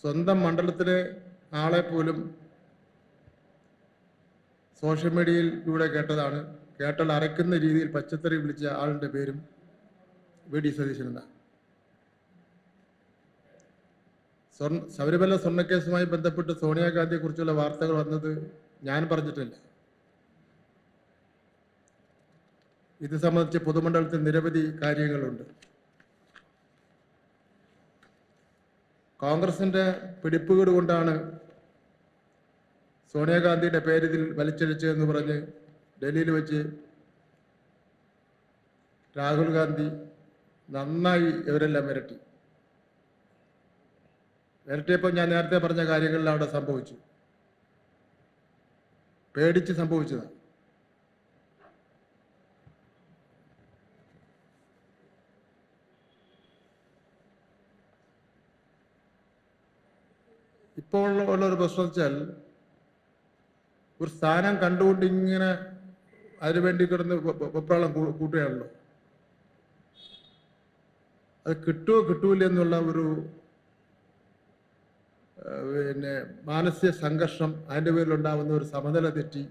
സ്വന്തം മണ്ഡലത്തിലെ ആളെ പോലും സോഷ്യൽ മീഡിയയിലൂടെ കേട്ടതാണ്. കേട്ടാൽ അരക്കുന്ന രീതിയിൽ പച്ചത്തറി വിളിച്ച ആളിന്റെ പേരും വി. ഡി. സതീശൻ എന്നാണ് സ്വർണ ശബരിമല സ്വർണക്കേസുമായി ബന്ധപ്പെട്ട് സോണിയാഗാന്ധിയെക്കുറിച്ചുള്ള വാർത്തകൾ വന്നത് ഞാൻ പറഞ്ഞിട്ടില്ല. ഇത് സംബന്ധിച്ച് പൊതുമണ്ഡലത്തിൽ നിരവധി കാര്യങ്ങളുണ്ട്. കോൺഗ്രസിന്റെ പിടിപ്പുകേട് കൊണ്ടാണ് സോണിയാഗാന്ധിയുടെ പേര് ഇതിൽ വലിച്ചഴിച്ചതെന്ന് പറഞ്ഞ് ഡൽഹിയിൽ വെച്ച് രാഹുൽ ഗാന്ധി നന്നായി ഇവരെല്ലാം ഇരട്ടി ഇരട്ടിയപ്പോൾ ഞാൻ നേരത്തെ പറഞ്ഞ കാര്യങ്ങളിൽ അവിടെ സംഭവിച്ചു പേടിച്ച് സംഭവിച്ചതാണ്. ഇപ്പോൾ ഉള്ള ഒരു പ്രശ്നം വെച്ചാൽ ഒരു സ്ഥാനം കണ്ടുകൊണ്ട് ഇങ്ങനെ അതിനുവേണ്ടി കിടന്ന് വെ- വെ- വെപ്രാളം കൂട്ടുകയാണല്ലോ. അത് കിട്ടുമോ കിട്ടൂല എന്നുള്ള ഒരു പിന്നെ മാനസിക സംഘർഷം അതിന്റെ പേരിലുണ്ടാവുന്ന ഒരു സമനില തെറ്റി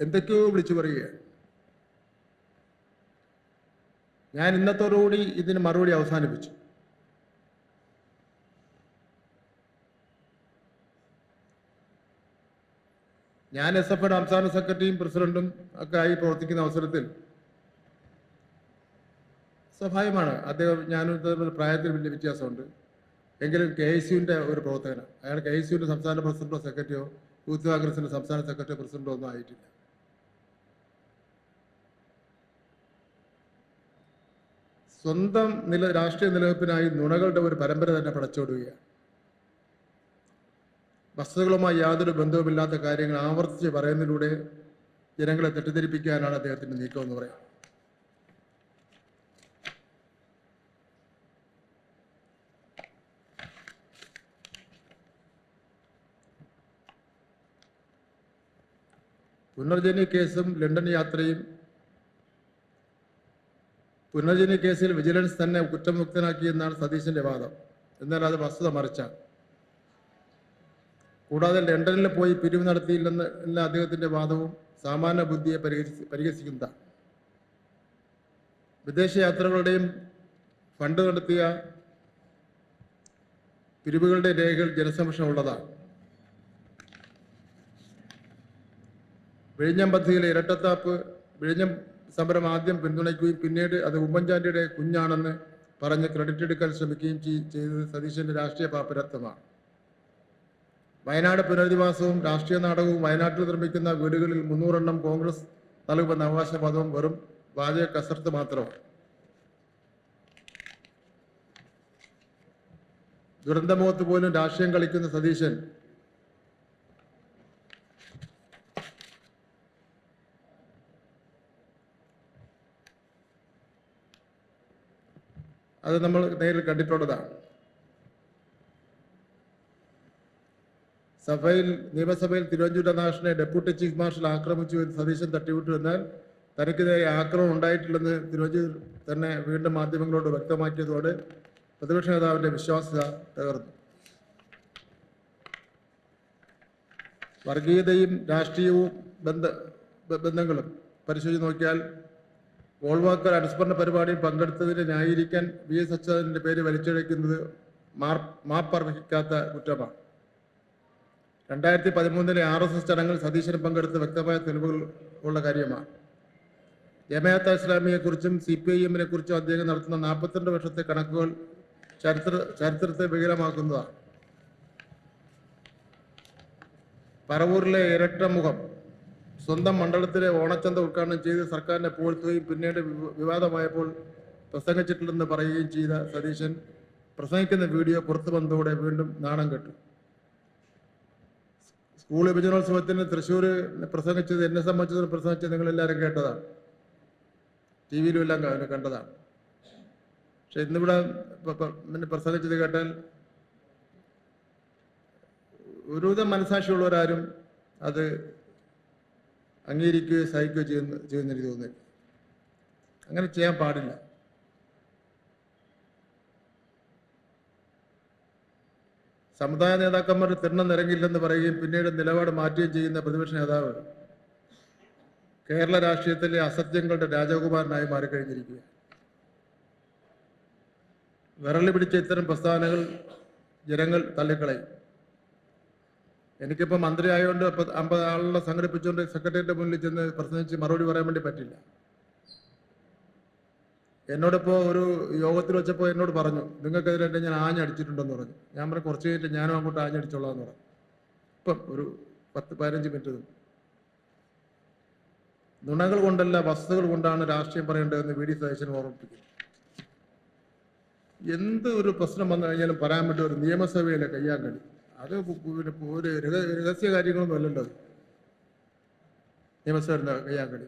എന്തൊക്കെയോ വിളിച്ചു പറയുകയാണ്. ഞാൻ ഇന്നത്തോടുകൂടി ഇതിന് മറുപടി അവസാനിപ്പിച്ചു. ഞാൻ എസ് എഫ് ഐയുടെ സംസ്ഥാന സെക്രട്ടറിയും പ്രസിഡന്റും ഒക്കെ ആയി പ്രവർത്തിക്കുന്ന അവസരത്തിൽ സ്വാഭാവികമാണ്. അദ്ദേഹം ഞാനും തമ്മിൽ പ്രായത്തിൽ വലിയ വ്യത്യാസമുണ്ട്. എങ്കിലും കെ ഐ സിയുടെ ഒരു പ്രവർത്തകനാണ്. അയാൾ കെ ഐ സിയുടെ സംസ്ഥാന പ്രസിഡന്റോ സെക്രട്ടറിയോ യൂത്ത് കോൺഗ്രസിന്റെ സംസ്ഥാന സെക്രട്ടറിയോ പ്രസിഡന്റോ ഒന്നും ആയിട്ടില്ല. സ്വന്തം നില രാഷ്ട്രീയ നിലനിൽപ്പിനായി നുണകളുടെ ഒരു പരമ്പര തന്നെ പടച്ചോടുകയാണ്. വസ്തുതകളുമായി യാതൊരു ബന്ധവുമില്ലാത്ത കാര്യങ്ങൾ ആവർത്തിച്ച് പറയുന്നതിലൂടെ ജനങ്ങളെ തെറ്റിദ്ധരിപ്പിക്കാനാണ് അദ്ദേഹത്തിന്റെ നീക്കം എന്ന് പറയാം. പുനർജനി കേസും ലണ്ടൻ യാത്രയും പുനർജനി കേസിൽ വിജിലൻസ് തന്നെ കുറ്റമുക്തനാക്കിയെന്നാണ് സതീശന്റെ വാദം. എന്നാൽ അത് വസ്തുത മറിച്ചാണ്. കൂടാതെ ലണ്ടനിൽ പോയി പിരിവ് നടത്തിയില്ലെന്ന് എന്ന അദ്ദേഹത്തിന്റെ വാദവും സാമാന്യ ബുദ്ധിയെ പരിഹരിച്ച് പരിഹസിക്കുന്നതാണ് വിദേശ യാത്രകളുടെയും ഫണ്ട് നടത്തിയ പിരിവുകളുടെ രേഖകൾ ജനസമക്ഷമുള്ളതാണ് വിഴിഞ്ഞം പദ്ധതിയിലെ ഇരട്ടത്താപ്പ് വിഴിഞ്ഞം സമരം ആദ്യം പിന്തുണയ്ക്കുകയും പിന്നീട് അത് ഉമ്മൻചാണ്ടിയുടെ കുഞ്ഞാണെന്ന് പറഞ്ഞ് ക്രെഡിറ്റ് എടുക്കാൻ ശ്രമിക്കുകയും ചെയ്- ചെയ്തത് സതീശന്റെ രാഷ്ട്രീയ പാപ്പരത്വമാണ്. വയനാട് പുനരധിവാസവും രാഷ്ട്രീയ നാടകവും വയനാട്ടിൽ നിർമ്മിക്കുന്ന വീടുകളിൽ മുന്നൂറെണ്ണം കോൺഗ്രസ് നൽകുമെന്ന അവകാശവാദവും വെറും വാചക കസർത്ത് മാത്രം ദുരന്തമുഖത്ത് പോലും രാഷ്ട്രീയം കളിക്കുന്ന സതീശൻ അത് നമ്മൾ നേരിൽ കണ്ടിട്ടുള്ളതാണ്. സഭയിൽ നിയമസഭയിൽ തിരുവഞ്ചൂർ നാഷനെ ഡെപ്യൂട്ടി ചീഫ് മാർഷൽ ആക്രമിച്ചു എന്ന് സതീശൻ തട്ടിവിട്ടു എന്നാൽ തനിക്കെതിരെ ആക്രമണം ഉണ്ടായിട്ടില്ലെന്ന് തിരുവഞ്ചൂർ തന്നെ വീണ്ടും മാധ്യമങ്ങളോട് വ്യക്തമാക്കിയതോടെ പ്രതിപക്ഷ നേതാവിന്റെ വിശ്വാസ്യത തകർന്നു. വർഗീയതയും രാഷ്ട്രീയവും ബന്ധ ബന്ധങ്ങളും പരിശോധിച്ച് നോക്കിയാൽ വോൾവാക്കർ അനുസ്മരണ പരിപാടിയിൽ പങ്കെടുത്തതിന് ന്യായീകരിക്കാൻ വി എസ് അച്യുതാനന്ദന്റെ പേര് വലിച്ചഴയ്ക്കുന്നത് മാർ മാപ്പർഹിക്കാത്ത കുറ്റമാണ്. രണ്ടായിരത്തി പതിമൂന്നിലെ ആർ എസ് എസ് ചടങ്ങിൽ സതീശന് പങ്കെടുത്ത് വ്യക്തമായ തെളിവുകൾ ഉള്ള കാര്യമാണ്. ജമാഅത്ത് ഇസ്ലാമിയെക്കുറിച്ചും സി പി ഐ എമ്മിനെ കുറിച്ചും അദ്ദേഹം നടത്തുന്ന നാൽപ്പത്തിരണ്ട് വർഷത്തെ കണക്കുകൾ ചരിത്ര ചരിത്രത്തെ വികലമാക്കുന്നതാണ്. പറവൂരിലെ ഇരട്ടമുഖം സ്വന്തം മണ്ഡലത്തിലെ ഓണച്ചന്ത ഉദ്ഘാടനം ചെയ്ത് സർക്കാരിനെ പുകഴ്ത്തുകയും പിന്നീട് വിവ- വിവാദമായപ്പോൾ പ്രസംഗിച്ചിട്ടില്ലെന്ന് പറയുകയും ചെയ്ത സതീശൻ പ്രസംഗിക്കുന്ന വീഡിയോ പുറത്തു വന്നതോടെ വീണ്ടും നാണം കെട്ടു. സ്കൂൾ വിഭജനോത്സവത്തിന് തൃശ്ശൂർ പ്രസംഗിച്ചത് എന്നെ സംബന്ധിച്ചത് പ്രസംഗിച്ചത് നിങ്ങളെല്ലാവരും കേട്ടതാണ്. ടി വിയിലും എല്ലാം കണ്ടതാണ്. പക്ഷെ ഇന്നിവിടെ പ്രസംഗിച്ചത് കേട്ടാൽ ഒരുവിധം മനസാക്ഷിയുള്ളവരാരും അത് അംഗീകരിക്കുകയോ സഹിക്കുകയോ ചെയ്യുന്ന ചെയ്യുന്ന എനിക്ക് തോന്നുന്നില്ല അങ്ങനെ ചെയ്യാൻ പാടില്ല. സമുദായ നേതാക്കന്മാർ തിരണം നിരങ്ങില്ലെന്ന് പറയുകയും പിന്നീട് നിലപാട് മാറ്റുകയും ചെയ്യുന്ന പ്രതിപക്ഷ നേതാവ് കേരള രാഷ്ട്രീയത്തിലെ അസത്യങ്ങളുടെ രാജകുമാരനായി മാറിക്കഴിഞ്ഞിരിക്കുക വിരളി പിടിച്ച ഇത്തരം പ്രസ്താവനകൾ ജനങ്ങൾ തള്ളിക്കളയും. എനിക്കിപ്പോൾ മന്ത്രി ആയതുകൊണ്ട് അമ്പത് ആളുകളെ സംഘടിപ്പിച്ചുകൊണ്ട് സെക്രട്ടറിയുടെ മുന്നിൽ ചെന്ന് പ്രസംഗിച്ച് മറുപടി പറയാൻ വേണ്ടി പറ്റില്ല. എന്നോടിപ്പോൾ ഒരു യോഗത്തിൽ വെച്ചപ്പോൾ എന്നോട് പറഞ്ഞു നിങ്ങൾക്കെതിരെ ഞാൻ ആഞ്ഞടിച്ചിട്ടുണ്ടെന്ന് പറഞ്ഞു. ഞാൻ പറഞ്ഞു കുറച്ച് കഴിഞ്ഞിട്ട് ഞാനും അങ്ങോട്ട് ആഞ്ഞടിച്ചോളാം എന്ന് പറഞ്ഞു. ഇപ്പം ഒരു പത്ത് പതിനഞ്ച് മിനിറ്റ് നുണകൾ കൊണ്ടല്ല വസ്തുക്കൾ കൊണ്ടാണ് രാഷ്ട്രീയം പറയേണ്ടതെന്ന് വി ഡി സതീശൻ ഓർമ്മിപ്പിക്കുന്നു. എന്ത് ഒരു പ്രശ്നം വന്നു കഴിഞ്ഞാലും പറയാൻ പറ്റും ഒരു നിയമസഭയിലെ കയ്യാങ്കളി. അത് പിന്നെ ഒരു രഹ- രഹസ്യ കാര്യങ്ങളൊന്നും അല്ലല്ലോ നിയമസഭയിലെ നിയമസഭയുടെ കയ്യാങ്കളി.